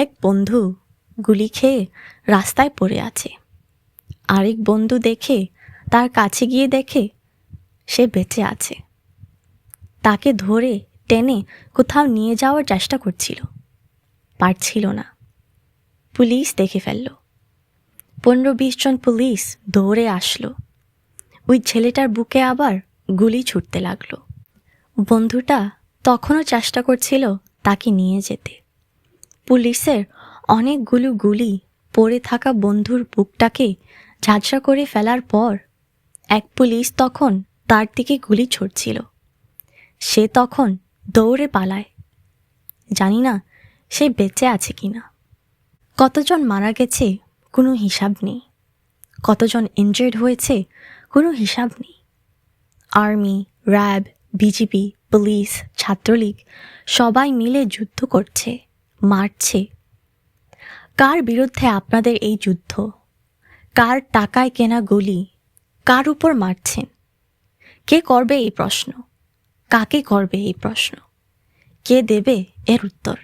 এক বন্ধু গুলি খেয়ে রাস্তায় পড়ে আছে। আরেক বন্ধু দেখে, তার কাছে গিয়ে দেখে সে বেঁচে আছে। তাকে ধরে টেনে কোথাও নিয়ে যাওয়ার চেষ্টা করছিল। পারছিল না। পুলিশ দেখে ফেলল। পনেরো বিশ জন পুলিশ দৌড়ে আসলো। ওই ছেলেটার বুকে আবার গুলি ছুটতে লাগল। বন্ধুটা তখনও চেষ্টা করছিল তাকে নিয়ে যেতে। পুলিশের অনেকগুলো গুলি পড়ে থাকা বন্ধুর বুকটাকে ঝাঁঝরা করে ফেলার পর এক পুলিশ তখন তার দিকে গুলি ছুটছিল সে তখন দৌড়ে পালায়। জানি না সে বেঁচে আছে কি না কতজন মারা গেছে কোনো হিসাব নেই। কতজন ইনজার্ড হয়েছে কোনো হিসাব নেই। Army, RAB, BGB, police, Chhatra League সবাই মিলে যুদ্ধ করছে। মারছে। কার বিরুদ্ধে আপনাদের এই যুদ্ধ? কার টাকায় কেনা গুলি? কার উপর মারছেন? কে করবে এই প্রশ্ন? কাকে করবে এই প্রশ্ন? কে দেবে এর উত্তর?